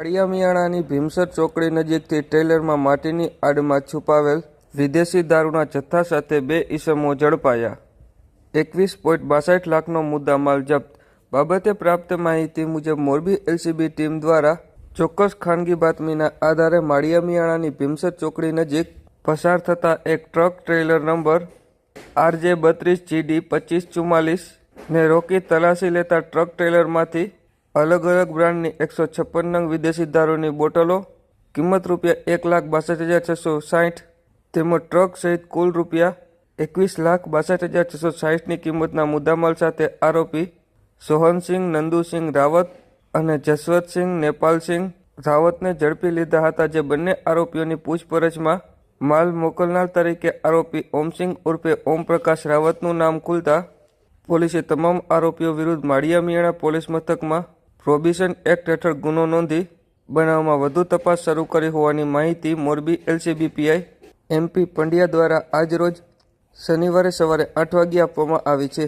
કાળિયા મિયાણાની ભીમસર ચોકડી નજીકથી ટ્રેલરમાં માટીની આડમાં છુપાવેલ વિદેશી દારૂના જથ્થા સાથે બે ઈસમો ઝડપાયા. એકવીસ પોઈન્ટ બાસઠ લાખનો મુદ્દામાલ જપ્ત. બાબતે પ્રાપ્ત માહિતી મુજબ મોરબી એલસીબી ટીમ દ્વારા ચોક્કસ ખાનગી બાતમીના આધારે માળિયામિયાણાની ભીમસર ચોકડી નજીક પસાર થતા એક ટ્રક ટ્રેલર નંબર આરજે બત્રીસ જીડી પચીસ ચુમ્માલીસ ને રોકી તલાશી લેતા ટ્રક ટ્રેલરમાંથી અલગ અલગ બ્રાન્ડની એકસો છપ્પન નંગ વિદેશી દારૂની બોટલો, કિંમત રૂપિયા એક લાખ બાસઠ હજાર છસો સાઠ, તેમજ ટ્રક સહિત કુલ રૂપિયા એકવીસ લાખ બાસઠ હજાર છસો સાહીઠની કિંમતના મુદ્દામાલ સાથે આરોપી સોહનસિંહ, નંદુસિંહ રાવત અને જસવતસિંહ, નેપાલસિંહ રાવતને ઝડપી લીધા હતા જે બંને આરોપીઓની પૂછપરછમાં માલ મોકલનાર તરીકે આરોપી ઓમસિંહ ઉર્ફે ઓમપ્રકાશ રાવતનું નામ ખુલતા પોલીસે તમામ આરોપીઓ વિરુદ્ધ માળિયા મિયાણા પોલીસ મથકમાં પ્રોબિશન એક્ટ હેઠળ ગુનો નોંધી બનાવમાં વધુ તપાસ શરૂ કરી હોવાની માહિતી મોરબી એલસીબીપીઆઈ એમપી પંડ્યા દ્વારા આજરોજ શનિવારે સવારે આઠ વાગ્યે આપવામાં આવી છે.